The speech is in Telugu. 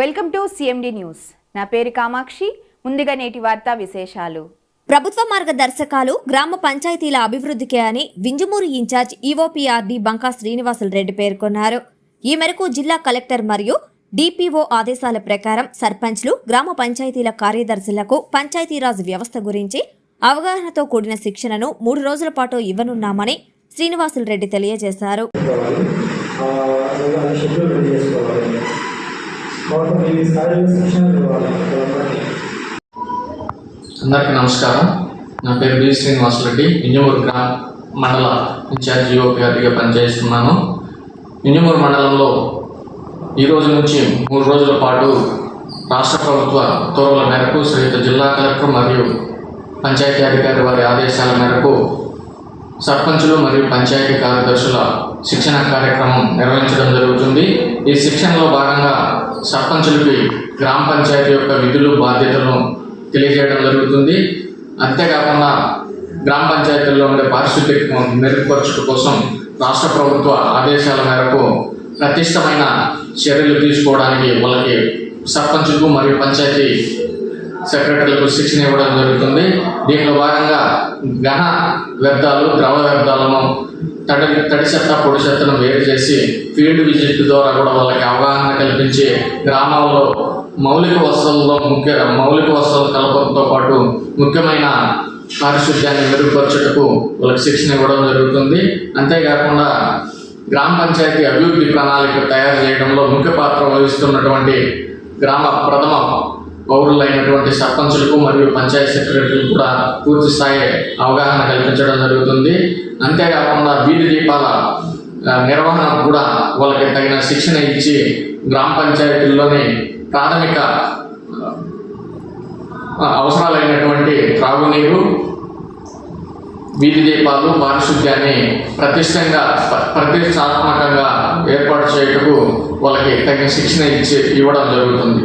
వెల్కమ్ టు సిఎండి న్యూస్ నా పేరు కామాక్షి ముందుగా నేటి వార్తా విశేషాలు ప్రభుత్వ మార్గదర్శకాలు గ్రామ పంచాయతీల అభివృద్ధికే అని Vinjamuru in charge EOPRD Banka Srinivasulu Reddy పేర్కొన్నారు ఈ మేరకు జిల్లా కలెక్టర్ మరియు డిపిఓ ఆదేశాల ప్రకారం సర్పంచ్లు గ్రామ పంచాయతీల కార్యదర్శులకు పంచాయతీరాజ్ వ్యవస్థ గురించి అవగాహనతో కూడిన శిక్షణను మూడు రోజుల పాటు ఇవ్వనున్నామని శ్రీనివాసులు రెడ్డి తెలియజేశారు ఈ స్థాయిలో శిక్షణ ఇవ్వాలి. అందరికీ నమస్కారం. నా పేరు బి. శ్రీనివాసరెడ్డి. ఇంజమూరు గ్రామ మండల ఇన్ఛార్జ్ యువపిఆర్టీగా పనిచేస్తున్నాను. ఇంజమూరు మండలంలో ఈ రోజు నుంచి మూడు రోజుల పాటు రాష్ట్ర ప్రభుత్వ ఉత్తర్వుల మేరకు శ్రీయుత జిల్లా కలెక్టర్ మరియు పంచాయతీ అధికారి వారి ఆదేశాల మేరకు సర్పంచులు మరియు పంచాయతీ కార్యదర్శుల శిక్షణ కార్యక్రమం నిర్వహించడం జరుగుతుంది. ఈ శిక్షణలో భాగంగా సర్పంచులకి గ్రామ పంచాయతీ యొక్క విధులు బాధ్యతలను తెలియజేయడం జరుగుతుంది. అంతేకాకుండా గ్రామ పంచాయతీల్లో ఉండే పారిశుద్ధ్యం మెరుగుపరచడం కోసం రాష్ట్ర ప్రభుత్వ ఆదేశాల మేరకు ప్రతిష్టమైన చర్యలు తీసుకోవడానికి వాళ్ళకి సర్పంచులకు మరియు పంచాయతీ సెక్రటరీలకు శిక్షణ ఇవ్వడం జరుగుతుంది. దీనిలో భాగంగా ఘన వ్యర్థాలు ద్రవ వ్యర్థాలను తడి తడి చెత్త పొడి చెత్తను వేరు చేసి ఫీల్డ్ విజిట్ ద్వారా కూడా వాళ్ళకి అవగాహన కల్పించి గ్రామాల్లో మౌలిక వసతుల్లో ముఖ్య మౌలిక వసతులు కలపడంతో పాటు ముఖ్యమైన పారిశుద్ధ్యాన్ని మెరుగుపరచుటకు వాళ్ళకి శిక్షణ ఇవ్వడం జరుగుతుంది. అంతేకాకుండా గ్రామ పంచాయతీ అభివృద్ధి ప్రణాళిక తయారు చేయడంలో ముఖ్య పాత్ర వహిస్తున్నటువంటి గ్రామ ప్రథమ పౌరులైనటువంటి సర్పంచులకు మరియు పంచాయతీ సెక్రటరీలకు కూడా పూర్తి స్థాయి అవగాహన కల్పించడం జరుగుతుంది. అంతేకాకుండా వీధి దీపాల నిర్వహణ నిర్వహణకు కూడా వాళ్ళకి తగిన శిక్షణ ఇచ్చి గ్రామ పంచాయతీల్లోని ప్రాథమిక అవసరాలైనటువంటి త్రాగునీరు వీధి దీపాలు పారిశుద్ధ్యాన్ని ప్రతిష్టంగా ప్ర- ప్రతిష్టాత్మకంగా ఏర్పాటు చేయటకు వాళ్ళకి తగిన శిక్షణ ఇచ్చి ఇవ్వడం జరుగుతుంది.